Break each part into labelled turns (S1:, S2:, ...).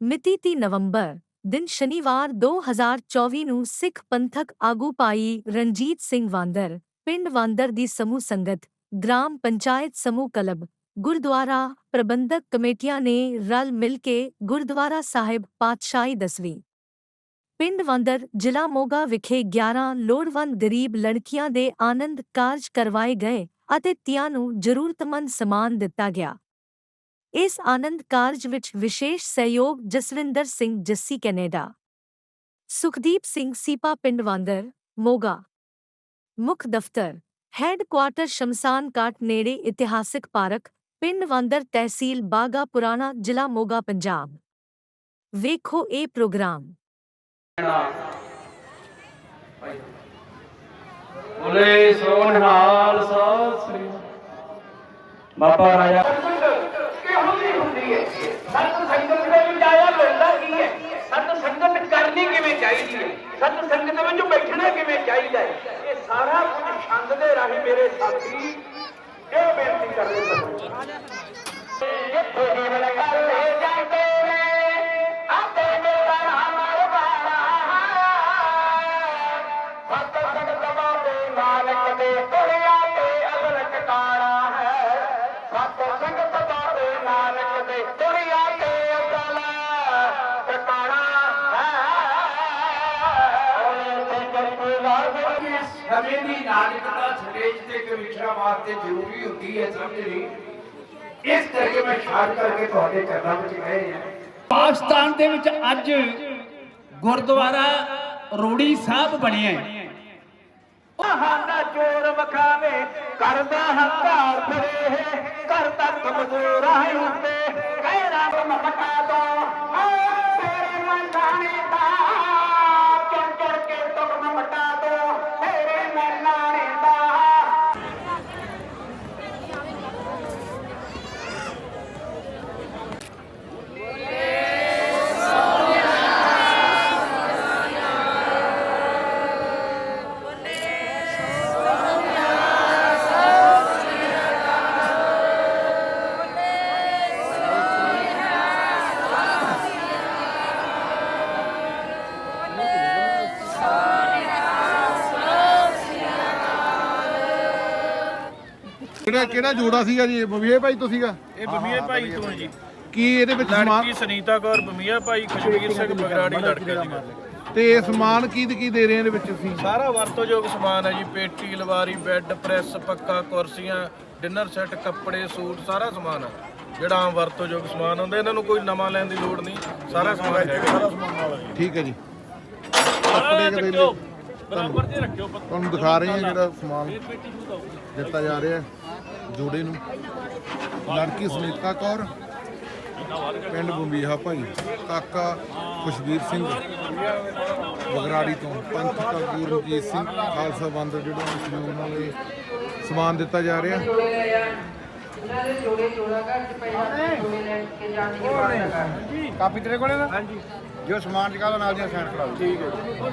S1: ਮਿਤੀ 30 ਨਵੰਬਰ ਦਿਨ ਸ਼ਨੀਵਾਰ 2024 ਨੂੰ ਸਿੱਖ ਪੰਥਕ ਆਗੂ ਭਾਈ ਰਣਜੀਤ ਸਿੰਘ ਵਾਂਦਰ, ਪਿੰਡ ਵਾਂਦਰ ਦੀ ਸਮੂਹ ਸੰਗਤ, ਗ੍ਰਾਮ ਪੰਚਾਇਤ ਸਮੂਹ ਕਲਬ, ਗੁਰਦੁਆਰਾ ਪ੍ਰਬੰਧਕ ਕਮੇਟੀਆਂ ਨੇ ਰਲ ਮਿਲ ਕੇ ਗੁਰਦੁਆਰਾ ਸਾਹਿਬ ਪਾਤਸ਼ਾਹੀ ਦਸਵੀਂ। ਪਿੰਡ ਵਾਂਦਰ ਜ਼ਿਲ੍ਹਾ ਮੋਗਾ ਵਿਖੇ 11 ਲੋੜਵੰਦ ਗਰੀਬ ਲੜਕੀਆਂ ਦੇ ਆਨੰਦ ਕਾਰਜ ਕਰਵਾਏ ਗਏ ਅਤੇ ਤੀਆਂ ਨੂੰ ਜ਼ਰੂਰਤਮੰਦ ਸਮਾਨ ਦਿੱਤਾ ਗਿਆ। ਇਸ ਆਨੰਦ ਕਾਰਜ ਵਿੱਚ ਵਿਸ਼ੇਸ਼ ਸਹਿਯੋਗ ਜਸਵਿੰਦਰ ਸਿੰਘ ਜੱਸੀ, ਕੈਨੇਡਾ। ਸੁਖਦੀਪ ਸਿੰਘ ਸੀਪਾ, ਪਿੰਡ ਵਾਂਦਰ, ਮੋਗਾ। ਮੁੱਖ ਦਫ਼ਤਰ ਹੈੱਡਕੁਆਰਟਰ ਸ਼ਮਸਾਨ ਘਾਟ ਨੇੜੇ ਇਤਿਹਾਸਕ ਪਾਰਕ, ਪਿੰਡ ਵਾਂਦਰ ਤਹਿਸੀਲ ਬਾਗਾ ਪੁਰਾਣਾ ਜ਼ਿਲ੍ਹਾ ਮੋਗਾ, ਪੰਜਾਬ। ਵੇਖੋ ਇਹ ਪ੍ਰੋਗਰਾਮ।
S2: ਬੋਲੇ ਸੋਨਹਾਲ ਸਤਿ ਸ੍ਰੀ ਬਾਬਾ ਰਾਜਾ
S3: ਕਿਹੋ ਹੈ ਸਤ ਸੰਗਤ ਦੇ ਵਿੱਚ ਆਇਆ ਮਿਲਦਾ ਕੀ ਹੈ। ਸਤ ਸੰਗਤ ਕਰਨੀ ਕਿਵੇਂ ਚਾਹੀਦੀ ਹੈ? ਸਤ ਸੰਗਤ ਵਿੱਚ ਬੈਠਣਾ ਕਿਵੇਂ ਚਾਹੀਦਾ ਹੈ? ਇਹ ਸਾਰਾ ਕੁਝ ਛੰਦ ਦੇ ਰਾਹੀਂ ਮੇਰੇ ਸਾਥੀ ਇਹ ਬੇਨਤੀ ਕਰਦੇ ਸਨ ਜਿੱਥੇ ਕੇਵਲ
S2: ਸਮੇਂ ਦੀ ਨਾਨਕਤਾ ਸਟੇਜ ਤੇ ਕਵਿਸ਼ਾ ਵਾਸਤੇ ਜ਼ਰੂਰੀ ਹੁੰਦੀ ਹੈ ਸਮਝਣੀ ਇਸ ਕਰਕੇ ਮੈਂ ਸ਼ਾਦ ਕਰਕੇ ਤੁਹਾਡੇ ਚਰਨਾਂ ਵਿੱਚ ਕਹਿ ਰਿਹਾ।
S4: ਪਾਕਿਸਤਾਨ ਦੇ ਵਿੱਚ ਅੱਜ ਗੁਰਦੁਆਰਾ ਰੋੜੀ ਸਾਹਿਬ ਬਣਿਆ ਹੈ।
S3: ਬਹਾਨਾ ਚੋਰ ਮਖਾਵੇ ਕਰਦਾ ਹੰਕਾਰ ਫਰੇ ਕਰ ਤੱਕ ਮਜ਼ਦੂਰ ਆਏ ਹੁੰਦੇ ਕਹਿਣਾ ਬਮ ਮਟਾ
S5: ਕਿਹੜਾ ਕਿਹੜਾ ਜੋੜਾ ਸੀਗਾ ਜੀ? ਬਵੀਏ ਭਾਈ ਤੋਂ ਸੀਗਾ?
S6: ਇਹ ਬਮੀਏ ਭਾਈ ਤੋਂ ਹੈ ਜੀ।
S5: ਕੀ ਇਹਦੇ ਵਿੱਚ
S6: ਲੜਕੀ
S5: ਸਮਾਨ
S6: ਸੁਨੀਤਾ ਕੌਰ ਬਮੀਆ ਭਾਈ ਖਸ਼ਮੀਰ ਸਿੰਘ ਬਗਰਾੜੀ ਲੜਕਾ ਸੀਗਾ
S5: ਤੇ ਸਮਾਨ ਕੀ ਕੀ ਦੇ ਰਹੇ ਇਹਦੇ ਵਿੱਚ ਤੁਸੀਂ?
S6: ਸਾਰਾ ਵਰਤੋਯੋਗ ਸਮਾਨ ਹੈ ਜੀ ਪੇਟੀ ਲਵਾਰੀ ਬੈੱਡ ਪ੍ਰੈਸ ਪੱਕਾ ਕੁਰਸੀਆਂ ਡਿਨਰ ਸੈੱਟ ਕੱਪੜੇ ਸੂਟ ਸਾਰਾ ਸਮਾਨ ਹੈ। ਜਿਹੜਾ ਆਮ ਵਰਤੋਯੋਗ ਸਮਾਨ ਹੁੰਦਾ ਇਹਨਾਂ ਨੂੰ ਕੋਈ ਨਵਾਂ ਲੈਣ ਦੀ ਲੋੜ ਨਹੀਂ। ਸਾਰਾ ਸਮਾਨ ਸਮਾਨ
S5: ਠੀਕ ਹੈ ਜੀ। ਕੱਪੜੇ ਕਦੇ ਲਈ ਬਰਾਬਰ ਤੇ ਰੱਖਿਓ। ਤੁਹਾਨੂੰ ਦਿਖਾ ਰਹੇ ਹਾਂ ਜਿਹੜਾ ਸਮਾਨ ਦਿੱਤਾ ਜਾ ਰਿਹਾ ਹੈ। ਜੋੜੇ ਨੂੰ। ਲੜਕੀ ਸੁਨੀਤਾ ਕੌਰ ਪਿੰਡ ਬੰਬੀਹਾ ਭਾਈ ਕਾਕਾ ਖੁਸ਼ਬੀਰ ਸਿੰਘ ਬਗਰਾੜੀ ਤੋਂ ਪੰਥ ਕਾਗੂ ਰਣਜੀਤ ਸਿੰਘ ਖਾਲਸਾ ਬੰਦ ਜਿਹੜਾ ਮੁਸਲਿਮ ਉਹਨਾਂ ਦੇ ਸਮਾਨ ਦਿੱਤਾ ਜਾ ਰਿਹਾ।
S7: ਕਾਪੀ ਤੇਰੇ ਕੋਲੇ ਨਾ ਹਾਂਜੀ। ਜੋ ਸਮਾਨ ਚਕਾ ਲਓ ਨਾਲ ਦੀਆਂ ਸਾਈਨ ਕਰਾ ਲਓ ਠੀਕ ਹੈ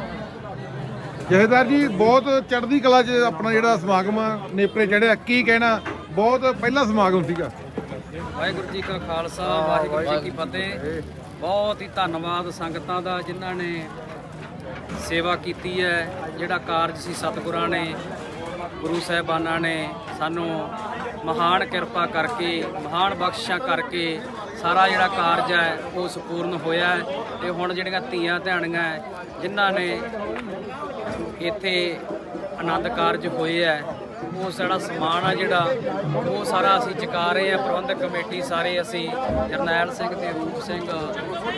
S5: ਜਹੇਦਾਰ ਜੀ ਬਹੁਤ ਚੜ੍ਹਦੀ ਕਲਾ 'ਚ ਆਪਣਾ ਜਿਹੜਾ ਸਮਾਗਮ ਆ ਨੇਪਰੇ ਚੜਿਆ ਕੀ ਕਹਿਣਾ ਬਹੁਤ ਪਹਿਲਾ ਸਮਾਗਮ ਸੀਗਾ।
S8: ਵਾਹਿਗੁਰੂ ਜੀ ਕਾ ਖਾਲਸਾ ਵਾਹਿਗੁਰੂ ਜੀ ਕੀ ਫਤਿਹ। ਬਹੁਤ ਹੀ ਧੰਨਵਾਦ ਸੰਗਤਾਂ ਦਾ ਜਿਨ੍ਹਾਂ ਨੇ ਸੇਵਾ ਕੀਤੀ ਹੈ ਜਿਹੜਾ ਕਾਰਜ ਸੀ ਸਤਿਗੁਰਾਂ ਨੇ ਗੁਰੂ ਸਾਹਿਬਾਨਾਂ ਨੇ ਸਾਨੂੰ ਮਹਾਨ ਕਿਰਪਾ ਕਰਕੇ ਮਹਾਨ ਬਖਸ਼ਿਸ਼ਾਂ ਕਰਕੇ ਸਾਰਾ ਜਿਹੜਾ ਕਾਰਜ ਹੈ ਉਹ ਸੰਪੂਰਨ ਹੋਇਆ ਹੈ। ਤੇ ਹੁਣ ਜਿਹੜੀਆਂ ਧੀਆਂ ਧਿਆਣੀਆਂ ਜਿਨ੍ਹਾਂ ਨੇ ਇੱਥੇ ਆਨੰਦ ਕਾਰਜ ਹੋਏ ਹੈ ਉਹ ਸਾਡਾ ਸਮਾਨ ਆ ਜਿਹੜਾ ਉਹ ਸਾਰਾ ਅਸੀਂ ਚੁਕਾ ਰਹੇ ਆ ਪ੍ਰਬੰਧਕ ਕਮੇਟੀ ਸਾਰੇ ਅਸੀਂ ਜਰਨੈਲ ਸਿੰਘ ਤੇ ਰੂਪ ਸਿੰਘ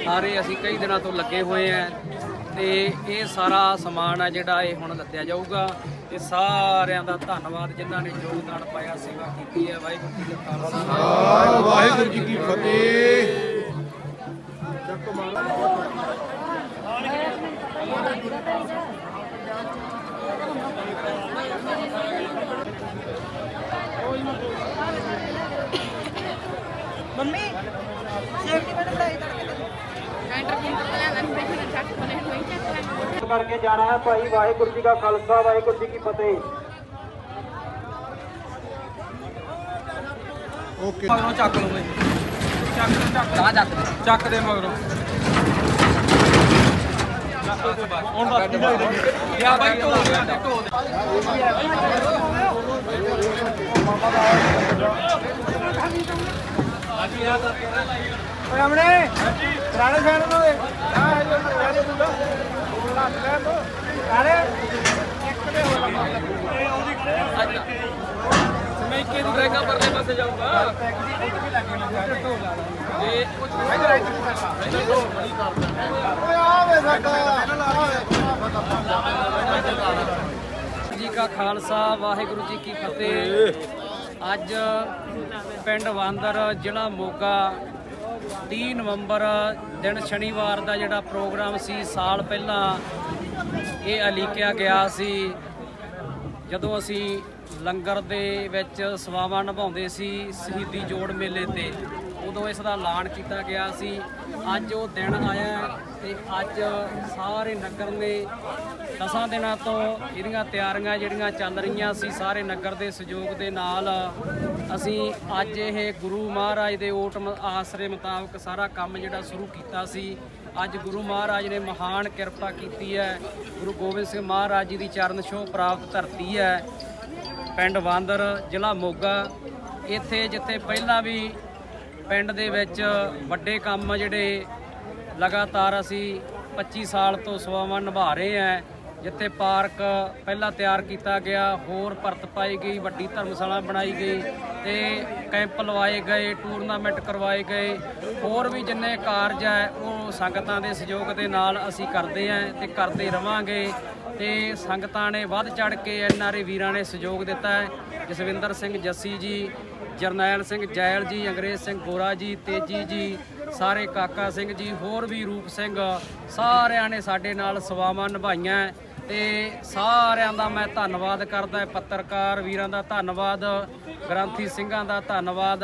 S8: ਸਾਰੇ ਅਸੀਂ ਕਈ ਦਿਨਾਂ ਤੋਂ ਲੱਗੇ ਹੋਏ ਆ ਤੇ ਇਹ ਸਾਰਾ ਸਮਾਨ ਆ ਜਿਹੜਾ ਇਹ ਹੁਣ ਲੱਦਿਆ ਜਾਊਗਾ। ਤੇ ਸਾਰਿਆਂ ਦਾ ਧੰਨਵਾਦ ਜਿਨ੍ਹਾਂ ਨੇ ਯੋਗਦਾਨ ਪਾਇਆ ਸੇਵਾ ਕੀਤੀ ਹੈ। ਵਾਹਿਗੁਰੂ ਜੀ ਕਾ ਖਾਲਸਾ।
S5: ਵਾਹਿਗੁਰੂ ਜੀ ਕੀ ਫਤਿਹ।
S9: ਮੰਮੀ ਸੇਫਟੀ ਬੈਲਟ ਲਾਈ ਤੜਕੇ ਤੇ
S3: ਕਰਕੇ ਜਾਣਾ ਹੈ ਭਾਈ ਵਾਹਿਗੁਰੂ ਜੀ ਕਾ ਖਾਲਸਾ ਵਾਹਿਗੁਰੂ ਜੀ ਕੀ ਫਤਿਹ।
S5: ਓਕੇ।
S8: ਚੱਕ ਲਓ ਬਈ ਚੱਕ ਦੇ ਮਗਰੋਂ। ਹੁਣ ਬਸ ਯਾ ਬਾਈ ਢੋਲ ਦੇ ਢੋਲ ਦੇ
S7: ਓਏ ਅਮਨੇ ਪੁਰਾਣੇ ਫੈਨ ਨੂੰ ਦੇ ਆ ਜੋ ਪੁਰਾਣੇ ਮੁੰਡਾ ਲੱਗ ਲੈ ਤੋ ਅਰੇ ਇੱਕ ਦੇ ਹੋ
S8: ਸਮੈਕੇ ਦੀ ਬ੍ਰੇਕਾਂ ਪਰਲੇ ਪਾਸੇ ਜਾਊਗਾ ਤੇ
S7: ਓਏ ਆ ਵੇ ਸਾਡਾ
S8: ਜੀ ਕਾ ਖਾਲਸਾ, ਵਾਹਿਗੁਰੂ ਜੀ ਕੀ ਫਤਿਹ। ਅੱਜ ਪਿੰਡ ਵਾਂਦਰ ਜ਼ਿਲ੍ਹਾ ਮੋਗਾ 30 ਨਵੰਬਰ ਦਿਨ ਸ਼ਨੀਵਾਰ ਦਾ ਜਿਹੜਾ ਪ੍ਰੋਗਰਾਮ ਸੀ, ਸਾਲ ਪਹਿਲਾਂ ਇਹ ਅਲੀਕਿਆ ਗਿਆ ਸੀ। ਜਦੋਂ ਅਸੀਂ ਲੰਗਰ ਦੇ ਵਿੱਚ ਸੇਵਾਵਾਂ ਨਿਭਾਉਂਦੇ ਸੀ, ਸ਼ਹੀਦੀ ਜੋੜ ਮੇਲੇ ਤੇ ਉਦੋਂ ਇਸ ਦਾ ਐਲਾਨ ਕੀਤਾ ਗਿਆ ਸੀ। ਅੱਜ ਉਹ ਦਿਨ ਆਇਆ ਹੈ ਤੇ ਅੱਜ ਸਾਰੇ ਨਗਰ ਨੇ ਦਸਾਂ ਦਿਨਾਂ ਤੋਂ ਇਹਦੀਆਂ ਤਿਆਰੀਆਂ ਜਿਹੜੀਆਂ ਚੱਲ ਰਹੀਆਂ ਸੀ, ਸਾਰੇ ਨਗਰ ਦੇ ਸਹਿਯੋਗ ਦੇ ਨਾਲ ਅਸੀਂ ਅੱਜ ਇਹ ਗੁਰੂ ਮਹਾਰਾਜ ਦੇ ਓਟ ਆਸਰੇ ਮੁਤਾਬਕ ਸਾਰਾ ਕੰਮ ਜਿਹੜਾ ਸ਼ੁਰੂ ਕੀਤਾ ਸੀ। ਅੱਜ ਗੁਰੂ ਮਹਾਰਾਜ ਨੇ ਮਹਾਨ ਕਿਰਪਾ ਕੀਤੀ ਹੈ। ਗੁਰੂ ਗੋਬਿੰਦ ਸਿੰਘ ਮਹਾਰਾਜ ਜੀ ਦੀ ਚਰਨ ਛੋਹ ਪ੍ਰਾਪਤ ਧਰਤੀ ਹੈ। ਪਿੰਡ ਵਾਂਦਰ ਜ਼ਿਲ੍ਹਾ ਮੋਗਾ, ਇੱਥੇ ਜਿੱਥੇ ਪਹਿਲਾਂ ਵੀ ਪਿੰਡ ਦੇ ਵਿੱਚ ਵੱਡੇ ਕੰਮ ਜਿਹੜੇ ਲਗਾਤਾਰ ਅਸੀਂ 25 ਸਾਲ ਤੋਂ ਸੇਵਾਵਾਂ ਨਿਭਾ ਰਹੇ ਹਾਂ ਜਿੱਥੇ ਪਾਰਕ ਪਹਿਲਾਂ ਤਿਆਰ ਕੀਤਾ ਗਿਆ, ਹੋਰ ਪਰਤ ਪਾਈ ਗਈ, ਵੱਡੀ ਧਰਮਸ਼ਾਲਾ ਬਣਾਈ ਗਈ ਤੇ ਕੈਂਪ ਲਵਾਏ ਗਏ, ਟੂਰਨਾਮੈਂਟ ਕਰਵਾਏ ਗਏ, ਹੋਰ ਵੀ ਜਿੰਨੇ ਕਾਰਜ ਹੈ ਉਹ ਸੰਗਤਾਂ ਦੇ ਸਹਿਯੋਗ ਦੇ ਨਾਲ ਅਸੀਂ ਕਰਦੇ ਹਾਂ ਤੇ ਕਰਦੇ ਰਵਾਂਗੇ ਤੇ ਸੰਗਤਾਂ ਨੇ ਵੱਧ ਚੜ ਕੇ ਐਨਆਰਏ ਵੀਰਾਂ ਨੇ ਸਹਿਯੋਗ ਦਿੱਤਾ ਹੈ। ਜਸਵਿੰਦਰ ਸਿੰਘ ਜੱਸੀ ਜੀ ਜਰਨੈਲ ਸਿੰਘ ਜੈਲ ਜੀ, ਅੰਗਰੇਜ਼ ਸਿੰਘ ਗੋਰਾ ਜੀ, ਤੇਜੀ ਜੀ, ਸਾਰੇ ਕਾਕਾ ਸਿੰਘ ਜੀ, ਹੋਰ ਵੀ ਰੂਪ ਸਿੰਘ ਸਾਰਿਆਂ ਨੇ ਸਾਡੇ ਨਾਲ ਸੇਵਾਵਾਂ ਨਿਭਾਈਆਂ ਹੈ ਤੇ ਸਾਰਿਆਂ ਦਾ ਮੈਂ ਧੰਨਵਾਦ ਕਰਦਾ ਪੱਤਰਕਾਰ ਵੀਰਾਂ ਦਾ ਧੰਨਵਾਦ, ਗ੍ਰੰਥੀ ਸਿੰਘਾਂ ਦਾ ਧੰਨਵਾਦ,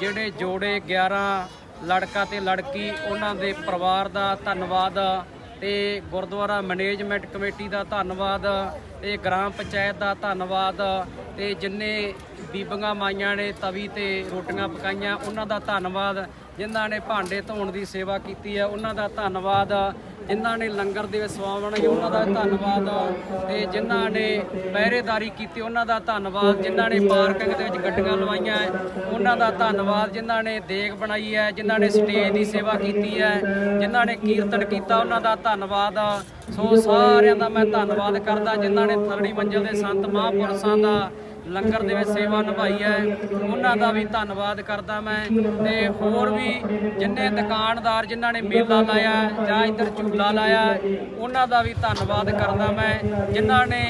S8: ਜਿਹੜੇ ਜੋੜੇ 11 ਲੜਕਾ ਤੇ ਲੜਕੀ, ਉਹਨਾਂ ਦੇ ਪਰਿਵਾਰ ਦਾ ਧੰਨਵਾਦ ਤੇ ਗੁਰਦੁਆਰਾ ਮੈਨੇਜਮੈਂਟ ਕਮੇਟੀ ਦਾ ਧੰਨਵਾਦ ਤੇ ਗ੍ਰਾਮ ਪੰਚਾਇਤ ਦਾ ਧੰਨਵਾਦ ਤੇ ਜਿੰਨੇ ਬੀਬੀਆਂ ਮਾਈਆਂ ਨੇ ਤਵੀ ਤੇ ਰੋਟੀਆਂ ਪਕਾਈਆਂ। ਉਹਨਾਂ ਦਾ ਧੰਨਵਾਦ ਜਿਨ੍ਹਾਂ ਨੇ ਭਾਂਡੇ ਧੋਣ ਦੀ ਸੇਵਾ ਕੀਤੀ ਹੈ। ਉਹਨਾਂ ਦਾ ਧੰਨਵਾਦ ਜਿਨ੍ਹਾਂ ਨੇ ਲੰਗਰ ਦੇ ਵਿੱਚ ਸਵਾਵਣ ਉਹਨਾਂ ਦਾ ਧੰਨਵਾਦ ਤੇ ਜਿਨ੍ਹਾਂ ਨੇ ਪਹਿਰੇਦਾਰੀ ਕੀਤੀ, ਉਹਨਾਂ ਦਾ ਧੰਨਵਾਦ ਜਿਨ੍ਹਾਂ ਨੇ ਪਾਰਕਿੰਗ ਦੇ ਵਿੱਚ ਗੱਡੀਆਂ ਲਵਾਈਆਂ। ਉਹਨਾਂ ਦਾ ਧੰਨਵਾਦ ਜਿਨ੍ਹਾਂ ਨੇ ਦੇਗ ਬਣਾਈ ਹੈ, ਜਿਨ੍ਹਾਂ ਨੇ ਸਟੇਜ ਦੀ ਸੇਵਾ ਕੀਤੀ ਹੈ, ਜਿਨ੍ਹਾਂ ਨੇ ਕੀਰਤਨ ਕੀਤਾ, ਉਹਨਾਂ ਦਾ ਧੰਨਵਾਦ। ਸੋ ਸਾਰਿਆਂ ਦਾ ਮੈਂ ਧੰਨਵਾਦ ਕਰਦਾ। ਜਿਨ੍ਹਾਂ ਨੇ ਥਰੜੀ ਮੰਜਲ ਦੇ ਸੰਤ ਮਹਾਂਪੁਰਸ਼ਾਂ ਦਾ ਲੰਗਰ ਦੇ ਵਿੱਚ ਸੇਵਾ ਨਿਭਾਈ ਹੈ। ਉਹਨਾਂ ਦਾ ਵੀ ਧੰਨਵਾਦ ਕਰਦਾ ਮੈਂ ਤੇ ਹੋਰ ਵੀ ਜਿੰਨੇ ਦੁਕਾਨਦਾਰ ਜਿਨ੍ਹਾਂ ਨੇ ਮੇਲਾ ਲਾਇਆ ਜਾਂ ਇੱਧਰ ਝੂਲਾ ਲਾਇਆ, ਉਹਨਾਂ ਦਾ ਵੀ ਧੰਨਵਾਦ ਕਰਦਾ ਮੈਂ। ਜਿਨ੍ਹਾਂ ਨੇ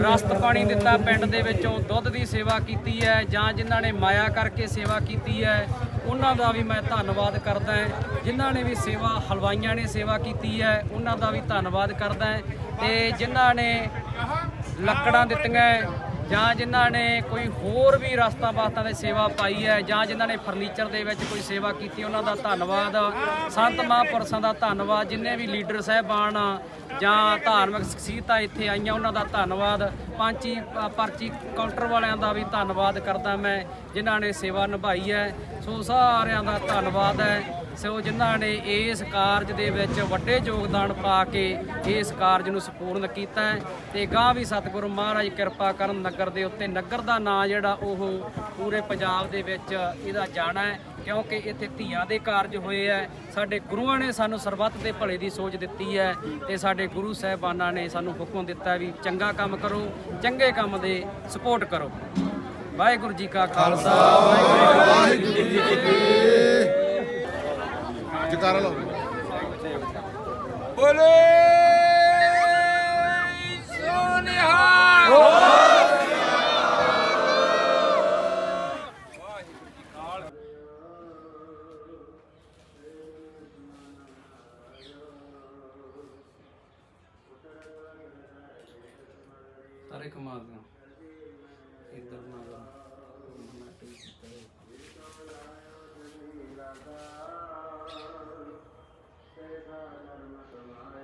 S8: ਰਸਤ ਪਾਣੀ ਦਿੱਤਾ ਪਿੰਡ ਦੇ ਵਿੱਚੋਂ, ਦੁੱਧ ਦੀ ਸੇਵਾ ਕੀਤੀ ਹੈ ਜਾਂ ਜਿਨ੍ਹਾਂ ਨੇ ਮਾਇਆ ਕਰਕੇ ਸੇਵਾ ਕੀਤੀ ਹੈ, ਉਹਨਾਂ ਦਾ ਵੀ ਮੈਂ ਧੰਨਵਾਦ ਕਰਦਾ ਜਿਨ੍ਹਾਂ ਨੇ ਵੀ ਸੇਵਾ, ਹਲਵਾਈਆਂ ਨੇ ਸੇਵਾ ਕੀਤੀ ਹੈ, ਉਹਨਾਂ ਦਾ ਵੀ ਧੰਨਵਾਦ ਕਰਦਾ ਹਾਂ। ਤੇ ਜਿਨ੍ਹਾਂ ਨੇ ਲੱਕੜਾਂ ਦਿੱਤੀਆਂ ਜਾਂ ਜਿਨ੍ਹਾਂ ਨੇ ਕੋਈ ਹੋਰ ਵੀ ਰਸਤਾ ਬਾਤਾਂ ਦੀ ਸੇਵਾ ਪਾਈ ਹੈ, ਜਾਂ ਜਿਨ੍ਹਾਂ ਨੇ ਫਰਨੀਚਰ ਦੇ ਵਿੱਚ ਕੋਈ ਸੇਵਾ ਕੀਤੀ, ਉਹਨਾਂ ਦਾ ਧੰਨਵਾਦ। ਸੰਤ ਮਹਾਂਪੁਰਸ਼ਾਂ ਦਾ ਧੰਨਵਾਦ। ਜਿੰਨੇ ਵੀ ਲੀਡਰ ਸਾਹਿਬਾਨ ਜਾਂ ਧਾਰਮਿਕ ਸ਼ਖਸੀਅਤਾਂ ਇੱਥੇ ਆਈਆਂ, ਉਹਨਾਂ ਦਾ ਧੰਨਵਾਦ। ਪੰਚੀ ਪਰਚੀ ਕਾਊਂਟਰ ਵਾਲਿਆਂ ਦਾ ਵੀ ਧੰਨਵਾਦ ਕਰਦਾ ਮੈਂ, ਜਿਨ੍ਹਾਂ ਨੇ ਸੇਵਾ ਨਿਭਾਈ ਹੈ। ਸੋ ਸਾਰਿਆਂ ਦਾ ਧੰਨਵਾਦ ਹੈ। ਸੋ ਜਿਨ੍ਹਾਂ ਨੇ ਇਸ ਕਾਰਜ ਦੇ ਵਿੱਚ ਵੱਡੇ ਯੋਗਦਾਨ ਪਾ ਕੇ ਇਸ ਕਾਰਜ ਨੂੰ ਸੰਪੂਰਨ ਕੀਤਾ ਹੈ। ਤੇ ਗਾਂ ਵੀ ਸਤਿਗੁਰੂ ਮਹਾਰਾਜ ਕਿਰਪਾ ਕਰਨ ਨਗਰ ਦੇ ਉੱਤੇ। ਨਗਰ ਦਾ ਨਾਂ ਜਿਹੜਾ ਉਹ ਪੂਰੇ ਪੰਜਾਬ ਦੇ ਵਿੱਚ ਇਹਦਾ ਜਾਣਾ ਹੈ। ਕਿਉਂਕਿ ਇੱਥੇ ਧੀਆਂ ਦੇ ਕਾਰਜ ਹੋਏ ਹੈ ਸਾਡੇ ਗੁਰੂਆਂ ਨੇ ਸਾਨੂੰ ਸਰਬੱਤ ਦੇ ਭਲੇ ਦੀ ਸੋਚ ਦਿੱਤੀ ਹੈ ਤੇ ਸਾਡੇ ਗੁਰੂ ਸਾਹਿਬਾਨਾਂ ਨੇ ਸਾਨੂੰ ਹੁਕਮ ਦਿੱਤਾ ਵੀ ਚੰਗਾ ਕੰਮ ਕਰੋ ਚੰਗੇ ਕੰਮ ਦੇ ਸਪੋਰਟ ਕਰੋ। ਵਾਹਿਗੁਰੂ ਜੀ ਕਾ ਖਾਲਸਾ। ਵਾਹਿਗੁਰੂ ਜੀ ਕੀ ਫਤਿਹ।
S5: ਜਕਾਰਾ ਲਾਓ
S8: ਤਾਰੇ সদা সে ধর্ম তোমার